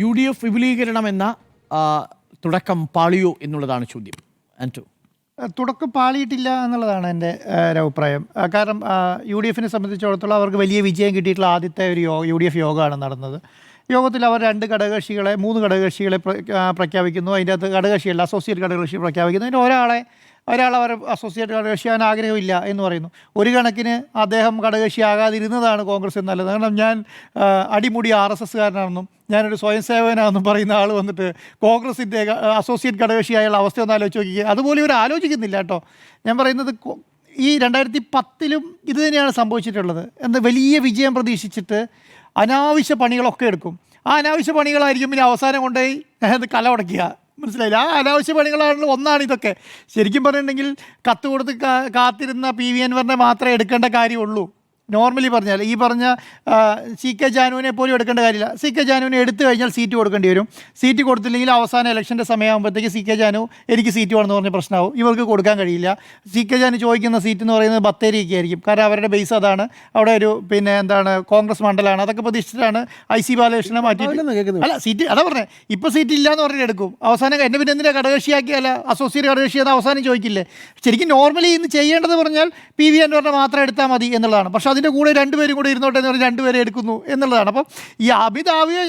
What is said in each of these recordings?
U D F വിപുലീകരണം എന്ന തുടക്കം പാളിയോ എന്നുള്ളതാണ് ചോദ്യം. ആന്റു തുടക്കം പാളിയിട്ടില്ല എന്നുള്ളതാണ് എന്റെ ഒരഭിപ്രായം കാരണം യു ഡി എഫിനെ സംബന്ധിച്ചിടത്തോളം അവർക്ക് വലിയ വിജയം കിട്ടിയിട്ടുള്ള ആദ്യത്തെ ഒരു യോ യു ഡി എഫ് യോഗമാണ് നടന്നത്. യോഗത്തിൽ അവർ രണ്ട് ഘടകകക്ഷികളെ മൂന്ന് ഘടകകക്ഷികളെ പ്രഖ്യാപിക്കുന്നു. അതിന്റെ അകത്ത് ഘടകകക്ഷിയല്ല അസോസിയേറ്റ് ഘടകകക്ഷി പ്രഖ്യാപിക്കുന്നു. അതിന് ഒരാളെ ഒരാൾ അവർ അസോസിയേറ്റ് ഘടകകക്ഷി ആവാൻ ആഗ്രഹമില്ല എന്ന് പറയുന്നു. ഒരു കണക്കിന് അദ്ദേഹം ഘടകകക്ഷി ആകാതിരുന്നതാണ് കോൺഗ്രസ് നല്ലത് കാരണം ഞാൻ അടിമുടി ആർ എസ് എസ്സുകാരനാണെന്നും ഞാനൊരു സ്വയം സേവകനാണെന്നും പറയുന്ന ആൾ വന്നിട്ട് കോൺഗ്രസിന്റെ അസോസിയേറ്റ് ഘടകകക്ഷിയായുള്ള അവസ്ഥ ഒന്ന് ആലോചിച്ച് നോക്കിക്കുക അതുപോലെ ഇവർ ആലോചിക്കുന്നില്ല കേട്ടോ. ഞാൻ പറയുന്നത് ഈ രണ്ടായിരത്തി പത്തിലും ഇത് തന്നെയാണ് സംഭവിച്ചിട്ടുള്ളത്. എന്ന് വലിയ വിജയം പ്രതീക്ഷിച്ചിട്ട് അനാവശ്യ പണികളൊക്കെ എടുക്കും. ആ അനാവശ്യ പണികളായിരിക്കും പിന്നെ അവസാനം കൊണ്ടുപോയി അത് കല ഉടയ്ക്കുക മനസ്സിലായില്ല? ആ അനാവശ്യ പണികളാണല്ലോ ഒന്നാണ് ഇതൊക്കെ. ശരിക്കും പറഞ്ഞിട്ടുണ്ടെങ്കിൽ കത്ത് കൊടുത്ത് കാത്തിരുന്ന പി വി അൻവറിനെ മാത്രമേ എടുക്കേണ്ട കാര്യമുള്ളൂ. നോർമലി പറഞ്ഞാൽ ഈ പറഞ്ഞ സി കെ ജാനുവിനെ പോലും എടുക്കേണ്ട കാര്യമില്ല. സി കെ ജാനുവിനെ എടുത്തു കഴിഞ്ഞാൽ സീറ്റ് കൊടുക്കേണ്ടി വരും. സീറ്റ് കൊടുത്തില്ലെങ്കിൽ അവസാന ഇലക്ഷന്റെ സമയമാകുമ്പോഴത്തേക്ക് സി കെ ജാനു എനിക്ക് സീറ്റ് വേണമെന്ന് പറഞ്ഞ പ്രശ്നമാവും. ഇവർക്ക് കൊടുക്കാൻ കഴിയില്ല. സി കെ ജാനു ചോദിക്കുന്ന സീറ്റ് എന്ന് പറയുന്നത് ബത്തേരിയൊക്കെ ആയിരിക്കും. കാരണം അവരുടെ ബേസ് അതാണ്. അവിടെ ഒരു പിന്നെ എന്താണ് കോൺഗ്രസ് മണ്ഡലമാണ്. അതൊക്കെ പ്രതീക്ഷിച്ചിട്ടാണ് ഐ സി ബാലകൃഷ്ണനെ മാറ്റിയിട്ട് അല്ല സീറ്റ് അതാ പറഞ്ഞത് ഇപ്പോൾ സീറ്റ് ഇല്ല എന്ന് പറഞ്ഞിട്ട് എടുക്കും. അവസാനം എന്നെ പിന്നെ എന്തിനാ ഘടകക്ഷിയാക്കിയല്ല അസോസിയേറ്റ് ഘടകകക്ഷി അത് അവസാനം ചോദിക്കില്ലേ? ശരിക്കും നോർമലി ഇന്ന് ചെയ്യേണ്ടത് പറഞ്ഞാൽ പി വി അൻവറിനെ മാത്രം എടുത്താൽ മതി എന്നുള്ളതാണ്. പക്ഷെ അതിന്റെ കൂടെ രണ്ടുപേരും കൂടെ ഇരുന്നോട്ടെ എന്ന് പറഞ്ഞ് രണ്ടുപേരെ എടുക്കുന്നു എന്നുള്ളതാണ്. അപ്പം ഈ അമിതാവിയ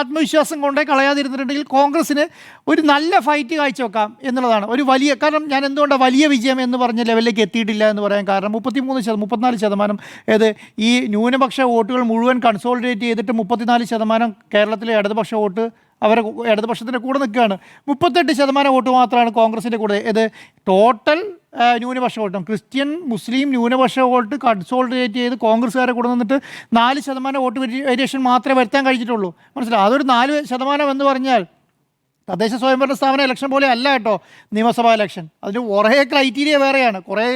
ആത്മവിശ്വാസം കൊണ്ടേ കളയാതിരുന്നിട്ടുണ്ടെങ്കിൽ കോൺഗ്രസ്സിന് ഒരു നല്ല ഫൈറ്റ് കാഴ്ചവെക്കാം എന്നുള്ളതാണ്. ഒരു വലിയ കാരണം ഞാൻ എന്തുകൊണ്ടാണ് വലിയ വിജയം എന്ന് പറഞ്ഞ ലെവലിലേക്ക് എത്തിയിട്ടില്ല എന്ന് പറയാൻ കാരണം മുപ്പത്തിമൂന്ന് ശതമാനം മുപ്പത്തിനാല് ശതമാനം ഏത് ഈ ന്യൂനപക്ഷ വോട്ടുകൾ മുഴുവൻ കൺസോളിഡേറ്റ് ചെയ്തിട്ട് മുപ്പത്തിനാല് ശതമാനം കേരളത്തിലെ ഇടതുപക്ഷ വോട്ട് അവരെ ഇടതുപക്ഷത്തിന്റെ കൂടെ നിൽക്കുകയാണ്. മുപ്പത്തെട്ട് ശതമാനം വോട്ട് മാത്രമാണ് കോൺഗ്രസിന്റെ കൂടെ. ഇത് ടോട്ടൽ ന്യൂനപക്ഷ വോട്ടും ക്രിസ്ത്യൻ മുസ്ലിം ന്യൂനപക്ഷ വോട്ട് കൺസോൾട്ടേറ്റ് ചെയ്ത് കോൺഗ്രസ്സുകാരെ കൂടെ നിന്നിട്ട് നാല് ശതമാനം വോട്ട് വേരിയേഷൻ മാത്രമേ വരുത്താൻ കഴിഞ്ഞിട്ടുള്ളൂ. മനസ്സിലായി? അതൊരു നാല് ശതമാനം എന്ന് പറഞ്ഞാൽ തദ്ദേശ സ്വയംഭരണ സ്ഥാപന ഇലക്ഷൻ പോലെ അല്ല കേട്ടോ നിയമസഭാ ഇലക്ഷൻ അതിന് കുറേ ക്രൈറ്റീരിയ വേറെയാണ്. കുറേ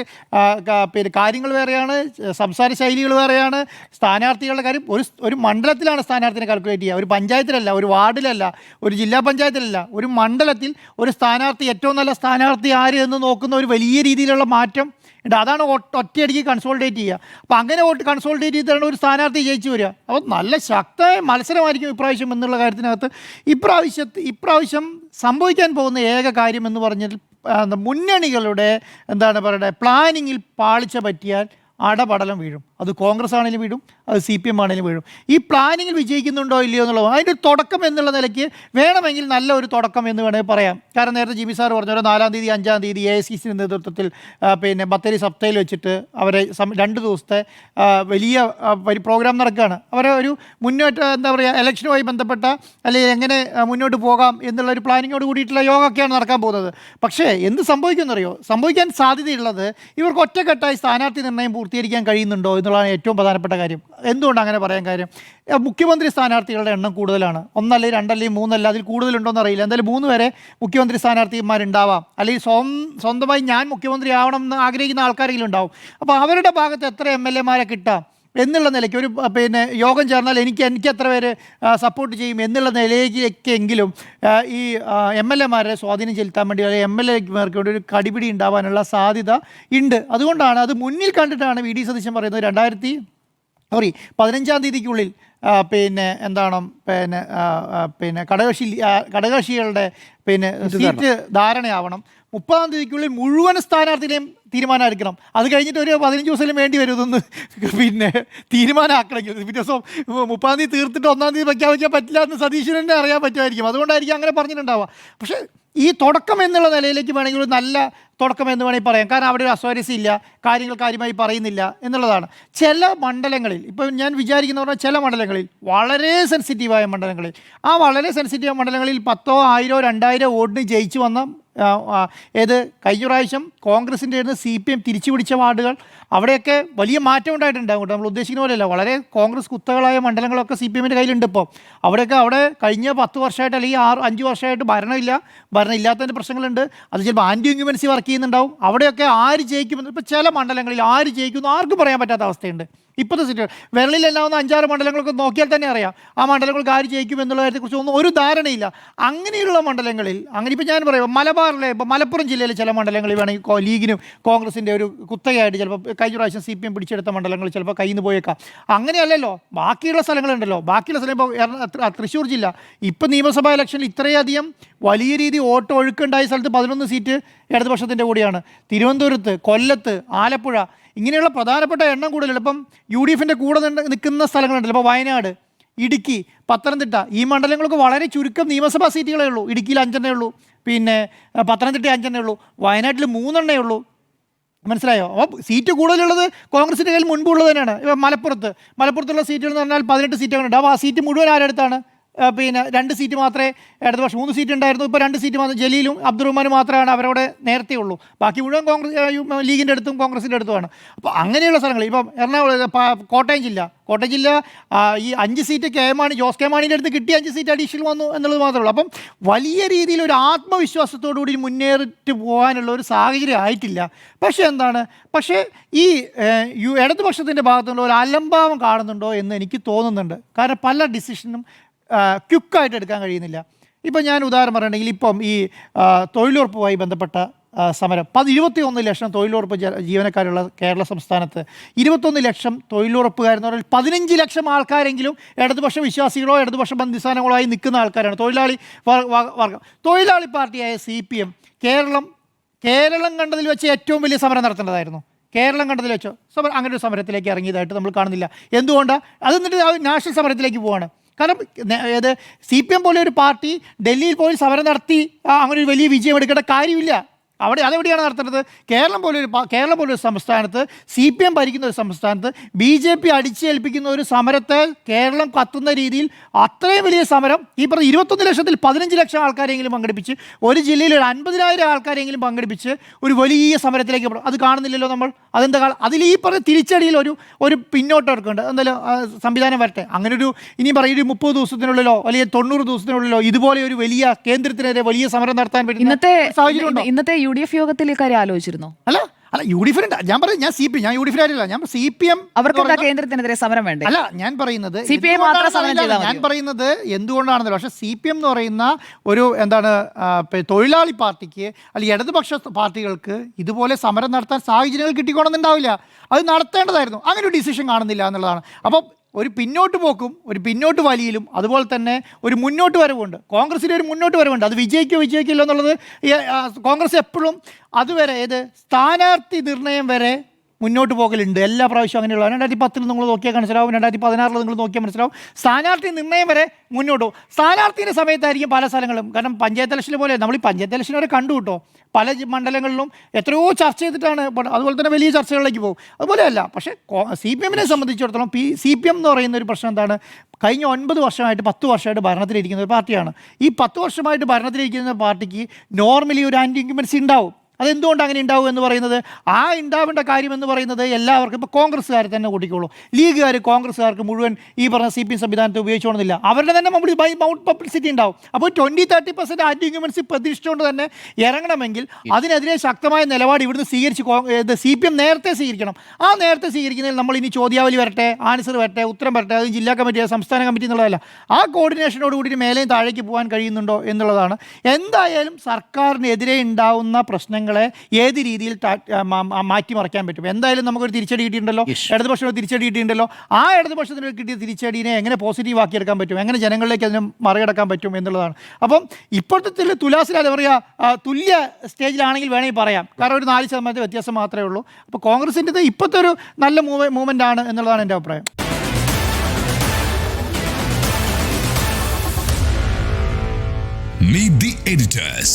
പിന്നെ കാര്യങ്ങൾ വേറെയാണ് സംസാര ശൈലികൾ വേറെയാണ് സ്ഥാനാർത്ഥികളുടെ കാര്യം ഒരു ഒരു മണ്ഡലത്തിലാണ് സ്ഥാനാർത്ഥിനെ കാൽക്കുലേറ്റ് ചെയ്യുക. ഒരു പഞ്ചായത്തിലല്ല ഒരു വാർഡിലല്ല ഒരു ജില്ലാ പഞ്ചായത്തിലല്ല ഒരു മണ്ഡലത്തിൽ ഒരു സ്ഥാനാർത്ഥി ഏറ്റവും നല്ല സ്ഥാനാർത്ഥി ആര് എന്ന് നോക്കുന്ന ഒരു വലിയ രീതിയിലുള്ള മാറ്റം ഉണ്ട് അതാണ് ഒറ്റ- ഒറ്റയടിക്ക് കൺസോൾട്ടേറ്റ് ചെയ്യുക. അപ്പോൾ അങ്ങനെ വോട്ട് കൺസോൾട്ടേറ്റ് ചെയ്തിട്ടാണ് ഒരു സ്ഥാനാർത്ഥി ജയിച്ചു വരിക. അപ്പോൾ നല്ല ശക്തമായ മത്സരമായിരിക്കും ഇപ്രാവശ്യം എന്നുള്ള കാര്യത്തിനകത്ത്. ഇപ്രാവശ്യത്ത് ഇപ്രാവശ്യം സംഭവിക്കാൻ പോകുന്ന ഏക കാര്യം എന്ന് പറഞ്ഞാൽ മുന്നണികളുടെ എന്താണ് പറയുക പ്ലാനിങ്ങിൽ പാളിച്ച പറ്റിയാൽ അടപടലം വീഴും. അത് കോൺഗ്രസ് ആണെങ്കിലും വീഴും അത് സി പി എം ആണെങ്കിലും വീഴും. ഈ പ്ലാനിങ്ങിൽ വിജയിക്കുന്നുണ്ടോ ഇല്ലയോ എന്നുള്ളത് അതിന്റെ ഒരു തുടക്കം എന്നുള്ള നിലയ്ക്ക് വേണമെങ്കിൽ നല്ല ഒരു തുടക്കം എന്ന് വേണമെങ്കിൽ പറയാം. കാരണം നേരത്തെ ജിമി സാർ പറഞ്ഞ ഒരു നാലാം തീയതി അഞ്ചാം തീയതി എ ഐ സി സി നേതൃത്വത്തിൽ പിന്നെ ബത്തേരി സപ്തയിൽ വെച്ചിട്ട് അവരെ രണ്ട് ദിവസത്തെ വലിയ പ്രോഗ്രാം നടക്കുകയാണ്. അവരെ ഒരു മുന്നോട്ട് എന്താ പറയുക ഇലക്ഷനുമായി ബന്ധപ്പെട്ട അല്ലെങ്കിൽ എങ്ങനെ മുന്നോട്ട് പോകാം എന്നുള്ള ഒരു പ്ലാനിങ്ങോട് കൂടിയിട്ടുള്ള യോഗമൊക്കെയാണ് നടക്കാൻ പോകുന്നത്. പക്ഷേ എന്ത് സംഭവിക്കുമെന്നറിയോ? സംഭവിക്കാൻ സാധ്യതയുള്ളത് ഇവർക്ക് ഒറ്റക്കെട്ടായി സ്ഥാനാർത്ഥി നിർണയം പൂർത്തീകരിക്കാൻ കഴിയുന്നുണ്ടോ എന്നുള്ളതാണ് ഏറ്റവും പ്രധാനപ്പെട്ട കാര്യം. എന്തുകൊണ്ട് അങ്ങനെ പറയാൻ കാര്യം? മുഖ്യമന്ത്രി സ്ഥാനാർത്ഥികളുടെ എണ്ണം കൂടുതലാണ്. ഒന്നല്ലേ രണ്ടല്ലേ മൂന്നല്ല അതിൽ കൂടുതലുണ്ടോ എന്ന് അറിയില്ല. എന്തായാലും മൂന്ന് വരെ മുഖ്യമന്ത്രി സ്ഥാനാർത്ഥിമാരുണ്ടാവാം. അല്ലെങ്കിൽ സ്വം സ്വന്തമായി ഞാൻ മുഖ്യമന്ത്രി ആവണം എന്ന് ആഗ്രഹിക്കുന്ന ആൾക്കാരെങ്കിലും ഉണ്ടാവും. അപ്പോൾ അവരുടെ ഭാഗത്ത് എത്ര എം എൽ എമാരെ കിട്ടാം? എന്നുള്ള നിലയ്ക്ക് ഒരു പിന്നെ യോഗം ചേർന്നാൽ എനിക്ക് എനിക്ക് എത്ര പേര് സപ്പോർട്ട് ചെയ്യും എന്നുള്ള നിലയിലേക്കെങ്കിലും ഈ എം എൽ എമാരെ സ്വാധീനം ചെലുത്താൻ വേണ്ടി അല്ലെങ്കിൽ എം എൽ എമാർക്ക് വേണ്ടി ഒരു കടിപിടി ഉണ്ടാവാനുള്ള സാധ്യത ഉണ്ട്. അതുകൊണ്ടാണ് അത് മുന്നിൽ കണ്ടിട്ടാണ് വി ഡി സതീശൻ പറയുന്നത് രണ്ടായിരത്തി സോറി പതിനഞ്ചാം തീയതിക്കുള്ളിൽ പിന്നെ എന്താണ് പിന്നെ പിന്നെ കടകക്ഷി കടകക്ഷികളുടെ പിന്നെ സീറ്റ് ധാരണയാവണം. മുപ്പതാം തീയതിക്കുള്ളിൽ മുഴുവൻ സ്ഥാനാർത്ഥികളെയും തീരുമാനമായിരിക്കണം. അത് കഴിഞ്ഞിട്ട് ഒരു പതിനഞ്ച് ദിവസം വേണ്ടി വരും ഇതൊന്ന്. പിന്നെ തീരുമാനമാക്കണമെങ്കിൽ പിറ്റേ ദിവസം മുപ്പാം തീയതി തീർത്തിട്ട് ഒന്നാം തീയതി പ്രഖ്യാപിക്കാൻ പറ്റില്ല എന്ന് സതീശന് തന്നെ അറിയാൻ പറ്റുമായിരിക്കും. അതുകൊണ്ടായിരിക്കും അങ്ങനെ പറഞ്ഞിട്ടുണ്ടാവുക. പക്ഷേ ഈ തുടക്കം എന്നുള്ള നിലയിലേക്ക് വേണമെങ്കിൽ ഒരു നല്ല തുടക്കം എന്ന് വേണമെങ്കിൽ പറയാം. കാരണം അവിടെ ഒരു അസ്വാരസ്യം ഇല്ല. കാര്യങ്ങൾ കാര്യമായി പറയുന്നില്ല എന്നുള്ളതാണ്. ചില മണ്ഡലങ്ങളിൽ ഇപ്പോൾ ഞാൻ വിചാരിക്കുന്ന പറഞ്ഞാൽ ചില മണ്ഡലങ്ങളിൽ വളരെ സെൻസിറ്റീവായ മണ്ഡലങ്ങളിൽ ആ വളരെ സെൻസിറ്റീവായ മണ്ഡലങ്ങളിൽ പത്തോ ആയിരോ രണ്ടായിരോ വോട്ടിന് ജയിച്ചു വന്ന ഏത് കഴിഞ്ഞ പ്രാവശ്യം കോൺഗ്രസിന്റെ ആയിരുന്നു സി പി എം തിരിച്ചു പിടിച്ച വാർഡുകൾ. അവിടെയൊക്കെ വലിയ മാറ്റം ഉണ്ടായിട്ടുണ്ട്. അങ്ങോട്ട് നമ്മൾ ഉദ്ദേശിക്കുന്ന പോലെയല്ല. വളരെ കോൺഗ്രസ് കുത്തകളായ മണ്ഡലങ്ങളൊക്കെ സി പി എമ്മിന്റെ കയ്യിലുണ്ട് ഇപ്പോൾ അവിടെയൊക്കെ അവിടെ കഴിഞ്ഞ പത്ത് വർഷമായിട്ട് അല്ലെങ്കിൽ ആറ് അഞ്ച് വർഷമായിട്ട് ഭരണമില്ല. ഭരണം ഇല്ലാത്തതിന്റെ പ്രശ്നങ്ങളുണ്ട്. അത് ചിലപ്പോൾ ആന്റി ഇൻക്യുമൻസി വർക്ക് ചെയ്യുന്നുണ്ടാവും. അവിടെയൊക്കെ ആര് ജയിക്കുമെന്ന് ഇപ്പോൾ ചില മണ്ഡലങ്ങളിൽ ആര് ജയിക്കുമെന്ന് ആർക്കും പറയാൻ പറ്റാത്ത അവസ്ഥയുണ്ട്. ഇപ്പോഴത്തെ സിറ്റുവേഷൻ വിരളിൽ എണ്ണാവുന്ന അഞ്ചാറ് മണ്ഡലങ്ങളൊക്കെ നോക്കിയാൽ തന്നെ അറിയാം. ആ മണ്ഡലങ്ങൾ ആര് ജയിക്കും എന്നുള്ള കാര്യത്തെക്കുറിച്ച് ഒന്നും ഒരു ധാരണയില്ല. അങ്ങനെയുള്ള മണ്ഡലങ്ങളിൽ അങ്ങനെ ഇപ്പോൾ ഞാൻ പറയാം മലബാറിലെ ഇപ്പോൾ മലപ്പുറം ജില്ലയിലെ ചില മണ്ഡലങ്ങളിൽ വേണമെങ്കിൽ ലീഗിനും കോൺഗ്രസിന്റെ ഒരു കുത്തകയായിട്ട് ചിലപ്പോൾ കഴിഞ്ഞ പ്രാവശ്യം സി പി എം പിടിച്ചെടുത്ത മണ്ഡലങ്ങൾ ചിലപ്പോൾ കയ്യിൽ നിന്ന് പോയേക്കാം. അങ്ങനെയല്ലല്ലോ ബാക്കിയുള്ള സ്ഥലങ്ങളുണ്ടല്ലോ. ബാക്കിയുള്ള സ്ഥലം ഇപ്പോൾ തൃശ്ശൂർ ജില്ല. ഇപ്പോൾ നിയമസഭാ ഇലക്ഷനിൽ ഇത്രയധികം വലിയ രീതി വോട്ട് ഒഴുക്കുണ്ടായ സ്ഥലത്ത് പതിനൊന്ന് സീറ്റ് ഇടതുപക്ഷത്തിന്റെ കൂടിയാണ്. തിരുവനന്തപുരത്ത് കൊല്ലത്ത് ആലപ്പുഴ ഇങ്ങനെയുള്ള പ്രധാനപ്പെട്ട എണ്ണം കൂടുതൽ ഇപ്പം യു ഡി എഫിന്റെ കൂടെ നിൽക്കുന്ന സ്ഥലങ്ങളുണ്ടല്ലോ. ഇപ്പോൾ വയനാട് ഇടുക്കി പത്തനംതിട്ട ഈ മണ്ഡലങ്ങൾക്ക് വളരെ ചുരുക്കം നിയമസഭാ സീറ്റുകളേ ഉള്ളൂ. ഇടുക്കിയിൽ അഞ്ചെണ്ണേ ഉള്ളൂ. പിന്നെ പത്തനംതിട്ട അഞ്ചെണ്ണേ ഉള്ളൂ. വയനാട്ടിൽ മൂന്നെണ്ണേ ഉള്ളൂ. മനസ്സിലായോ? അപ്പോൾ സീറ്റ് കൂടുതലുള്ളത് കോൺഗ്രസിന്റെ കയ്യിൽ മുൻപുള്ളത് തന്നെയാണ്. ഇപ്പോൾ മലപ്പുറത്ത്. മലപ്പുറത്തുള്ള സീറ്റുകൾ എന്ന് പറഞ്ഞാൽ പതിനെട്ട് സീറ്റുകളുണ്ട്. അപ്പോൾ ആ സീറ്റ് മുഴുവൻ ആരെടുത്താണ് പിന്നെ രണ്ട് സീറ്റ് മാത്രമേ ഇടതുപക്ഷം മൂന്ന് സീറ്റ് ഉണ്ടായിരുന്നു. ഇപ്പോൾ രണ്ട് സീറ്റ് മാത്രം ജലീലും അബ്ദുറഹ്മാനും മാത്രമാണ് അവരവിടെ നേരത്തെ ഉള്ളൂ ബാക്കി മുഴുവൻ കോൺഗ്രസ് ലീഗിന്റെ അടുത്തും കോൺഗ്രസിന്റെ അടുത്തുമാണ്. അപ്പോൾ അങ്ങനെയുള്ള സ്ഥലങ്ങൾ ഇപ്പം എറണാകുളം കോട്ടയം ജില്ല. കോട്ടയം ജില്ല ഈ അഞ്ച് seat K Mani Jose K മാണിന്റെ അടുത്ത് കിട്ടിയ അഞ്ച് സീറ്റ് അഡീഷണൽ വന്നു എന്നുള്ളത് മാത്രമേ ഉള്ളൂ. അപ്പം വലിയ രീതിയിൽ ഒരു ആത്മവിശ്വാസത്തോടു കൂടി മുന്നേറിട്ട് പോകാനുള്ള ഒരു സാഹചര്യം ആയിട്ടില്ല. പക്ഷേ എന്താണ്? പക്ഷേ ഈ ഇടതുപക്ഷത്തിന്റെ ഭാഗത്തുള്ള ഒരു അലംഭാവം കാണുന്നുണ്ടോ എന്ന് എനിക്ക് തോന്നുന്നുണ്ട്. കാരണം പല ഡിസിഷനും ക്വിക്കായിട്ട് എടുക്കാൻ കഴിയുന്നില്ല. ഇപ്പം ഞാൻ ഉദാഹരണം പറയുകയാണെങ്കിൽ ഇപ്പം ഈ തൊഴിലുറപ്പുമായി ബന്ധപ്പെട്ട സമരം. പത് ഇരുപത്തിയൊന്ന് ലക്ഷം തൊഴിലുറപ്പ് ജീവനക്കാരുള്ള കേരള സംസ്ഥാനത്ത് ഇരുപത്തൊന്ന് ലക്ഷം തൊഴിലുറപ്പുകാരെന്ന് പറഞ്ഞാൽ പതിനഞ്ച് ലക്ഷം ആൾക്കാരെങ്കിലും ഇടതുപക്ഷ വിശ്വാസികളോ ഇടതുപക്ഷ ബന്ധിസ്ഥാനങ്ങളോ ആയി നിൽക്കുന്ന ആൾക്കാരാണ്. തൊഴിലാളി വർഗം. തൊഴിലാളി പാർട്ടിയായ C P M Kerala Kerala കണ്ടതിൽ വെച്ച് ഏറ്റവും വലിയ സമരം നടത്തേണ്ടതായിരുന്നു. കേരളം കണ്ടതിൽ വെച്ചോ? സമരം അങ്ങനെ ഒരു സമരത്തിലേക്ക് ഇറങ്ങിയതായിട്ട് നമ്മൾ കാണുന്നില്ല. എന്തുകൊണ്ടാണ് അത് എന്നിട്ട് നാഷണൽ സമരത്തിലേക്ക് പോവാണ്. കാരണം ഏത് സി പി എം പോലെ ഒരു പാർട്ടി ഡൽഹിയിൽ പോയി സമരം നടത്തി അങ്ങനെ ഒരു വലിയ വിജയം എടുക്കേണ്ട കാര്യമില്ല. അവിടെ അതെവിടെയാണ് നടത്തേണ്ടത്? കേരളം പോലൊരു കേരളം പോലൊരു സംസ്ഥാനത്ത് സി പി എം ഭരിക്കുന്ന ഒരു സംസ്ഥാനത്ത് ബി ജെ പി അടിച്ചേൽപ്പിക്കുന്ന ഒരു സമരത്തെ കേരളം കത്തുന്ന രീതിയിൽ അത്രയും വലിയ സമരം ഈ പറഞ്ഞ ഇരുപത്തൊന്ന് ലക്ഷത്തിൽ പതിനഞ്ച് ലക്ഷം ആൾക്കാരെങ്കിലും പങ്കെടുപ്പിച്ച് ഒരു ജില്ലയിൽ ഒരു അൻപതിനായിരം ആൾക്കാരെങ്കിലും പങ്കെടുപ്പിച്ച് ഒരു വലിയ സമരത്തിലേക്ക് പോകും അത് കാണുന്നില്ലല്ലോ നമ്മൾ. അതെന്താ അതിൽ ഈ പറഞ്ഞ തിരിച്ചടിയിൽ ഒരു ഒരു പിന്നോട്ടവർക്കുണ്ട് എന്തായാലും സംവിധാനം വരട്ടെ. അങ്ങനെ ഒരു ഇനി പറയും ഒരു മുപ്പത് ദിവസത്തിനുള്ളിലോ അല്ലെങ്കിൽ തൊണ്ണൂറ് ദിവസത്തിനുള്ളിലോ ഇതുപോലെ ഒരു വലിയ കേന്ദ്രത്തിനെതിരെ വലിയ സമരം നടത്താൻ പറ്റുന്ന ഇന്നത്തെ സാഹചര്യം ഉണ്ടോ? ഇന്നത്തെ യു ഡി എഫ് യോഗത്തിൽ ഇക്കാര്യം ആലോചിച്ചിരുന്നോ? അല്ല അല്ല യു ഡി എഫിന് ഞാൻ പറയും ഞാൻ സി പി ഞാൻ യു ഡി എഫിനായിട്ടില്ല ഞാൻ സി പി എം അവർക്ക് കേന്ദ്രത്തിനെതിരെ സമരം വേണ്ട? അല്ല ഞാൻ പറയുന്നത് സി മാത്രം എം സമരം അറിയില്ല. ചെയ്താൽ ഞാൻ പറയുന്നത് എന്തുകൊണ്ടാണെന്നല്ല പക്ഷേ സി പി എം എന്ന് പറയുന്ന ഒരു എന്താണ് തൊഴിലാളി പാർട്ടിക്ക് അല്ലെങ്കിൽ ഇടതുപക്ഷ പാർട്ടികൾക്ക് ഇതുപോലെ സമരം നടത്താൻ സാഹചര്യങ്ങൾ കിട്ടിക്കോണമെന്നുണ്ടാവില്ല. അത് നടത്തേണ്ടതായിരുന്നു. അങ്ങനെ ഒരു ഡിസിഷൻ കാണുന്നില്ല എന്നുള്ളതാണ്. അപ്പം ഒരു പിന്നോട്ട് പോക്കും ഒരു പിന്നോട്ട് വലിയിലും അതുപോലെ തന്നെ ഒരു മുന്നോട്ട് വരവുണ്ട് കോൺഗ്രസിന്റെ ഒരു മുന്നോട്ട് വരവുണ്ട്. അത് വിജയിക്കോ വിജയിക്കില്ലോ എന്നുള്ളത് കോൺഗ്രസ് എപ്പോഴും അതുവരെ ഏത് സ്ഥാനാർത്ഥി നിർണയം വരെ മുന്നോട്ട് പോകലുണ്ട്. എല്ലാ പ്രാവശ്യവും അങ്ങനെയുള്ള രണ്ടായിരത്തി പത്തിൽ നിങ്ങൾ നോക്കിയാൽ മനസ്സിലാവും. രണ്ടായിരത്തി പതിനാറിൽ നിങ്ങൾ നോക്കിയാൽ മനസ്സിലാവും. സ്ഥാനാർത്ഥി നിർണയം വരെ മുന്നോട്ട് പോകും. സ്ഥാനാർത്ഥിന്റെ സമയത്തായിരിക്കും പല സ്ഥലങ്ങളും. കാരണം പഞ്ചായത്ത് ഇലക്ഷന് പോലെ നമ്മൾ ഈ പഞ്ചായത്ത് ഇലക്ഷൻ വരെ കണ്ടു കേട്ടോ. പല മണ്ഡലങ്ങളിലും എത്രയോ ചർച്ച ചെയ്തിട്ടാണ് അതുപോലെ തന്നെ വലിയ ചർച്ചകളിലേക്ക് പോകും. അതുപോലെയല്ല പക്ഷേ സി പി എമ്മിനെ സംബന്ധിച്ചിടത്തോളം പി സി പി എം എന്ന് പറയുന്ന ഒരു പ്രശ്നം എന്താണ്? കഴിഞ്ഞ ഒൻപത് വർഷമായിട്ട് പത്ത് വർഷമായിട്ട് ഭരണത്തിലിരിക്കുന്ന ഒരു പാർട്ടിയാണ്. ഈ പത്ത് വർഷമായിട്ട് ഭരണത്തിലിരിക്കുന്ന പാർട്ടിക്ക് നോർമലി ഒരു ആന്റി ഇൻക്യുമെൻസി ഉണ്ടാവും. അതെന്തുകൊണ്ട് അങ്ങനെ ഉണ്ടാവും എന്ന് പറയുന്നത്? ആ ഉണ്ടാവേണ്ട കാര്യം എന്ന് പറയുന്നത് എല്ലാവർക്കും ഇപ്പോൾ കോൺഗ്രസ്സുകാർ തന്നെ കൂട്ടിക്കോളൂ. ലീഗുകാർ കോൺഗ്രസ്സുകാർക്ക് മുഴുവൻ ഈ പറഞ്ഞ സി പി എം സംവിധാനത്തെ ഉപയോഗിച്ചുകൊണ്ടില്ല അവരുടെ തന്നെ നമ്മൾ ബൈ മൗണ്ട് പബ്ലിസിറ്റി ഉണ്ടാവും. അപ്പോൾ ട്വന്റി തേർട്ടി പെർസെന്റ് ഇൻക്യുമെൻസി പ്രതീക്ഷിച്ചുകൊണ്ട് തന്നെ ഇറങ്ങണമെങ്കിൽ അതിനെതിരെ ശക്തമായ നിലപാട് ഇവിടുന്ന് സ്വീകരിച്ച് സി പി എം നേരത്തെ സ്വീകരിക്കണം. ആ നേരത്തെ സ്വീകരിക്കുന്നതിൽ നമ്മൾ ഇനി ചോദ്യാവലി വരട്ടെ ആൻസർ വരട്ടെ ഉത്തരം വരട്ടെ അത് ജില്ലാ കമ്മിറ്റി സംസ്ഥാന കമ്മിറ്റി എന്നുള്ളതല്ല. ആ കോർഡിനേഷനോട് കൂടി മേലെയും താഴേക്ക് പോകാൻ കഴിയുന്നുണ്ടോ എന്നുള്ളതാണ്. എന്തായാലും സർക്കാരിനെതിരെ ഉണ്ടാവുന്ന പ്രശ്നങ്ങളെ ഏത് രീതിയിൽ മാറ്റിമറിക്കാൻ പറ്റും? എന്തായാലും നമുക്കൊരു തിരിച്ചടി കിട്ടിയിട്ടുണ്ടല്ലോ? ഇടതുപക്ഷം ഒരു തിരിച്ചടി കിട്ടിയിട്ടുണ്ടല്ലോ? ആ ഇടതുപക്ഷത്തിന് കിട്ടിയ തിരിച്ചടിനെ എങ്ങനെ പോസിറ്റീവ് ആക്കിയെടുക്കാൻ പറ്റും? എങ്ങനെ ജനങ്ങളിലേക്ക് അതിനെ മറികടക്കാൻ പറ്റും എന്നുള്ളതാണ്. അപ്പം ഇപ്പോഴത്തെ തുലാസിൽ എന്താ പറയുക തുല്യ സ്റ്റേജിലാണെങ്കിൽ വേണമെങ്കിൽ പറയാം. കാരണം ഒരു നാല് ശതമാനത്തെ വ്യത്യാസം മാത്രമേ ഉള്ളൂ. അപ്പോൾ കോൺഗ്രസിന്റെ ഇപ്പോഴത്തെ ഒരു നല്ല മൂവ് മൂവ്മെന്റ് ആണ് എന്നുള്ളതാണ് എന്റെ അഭിപ്രായം. Meet the editors.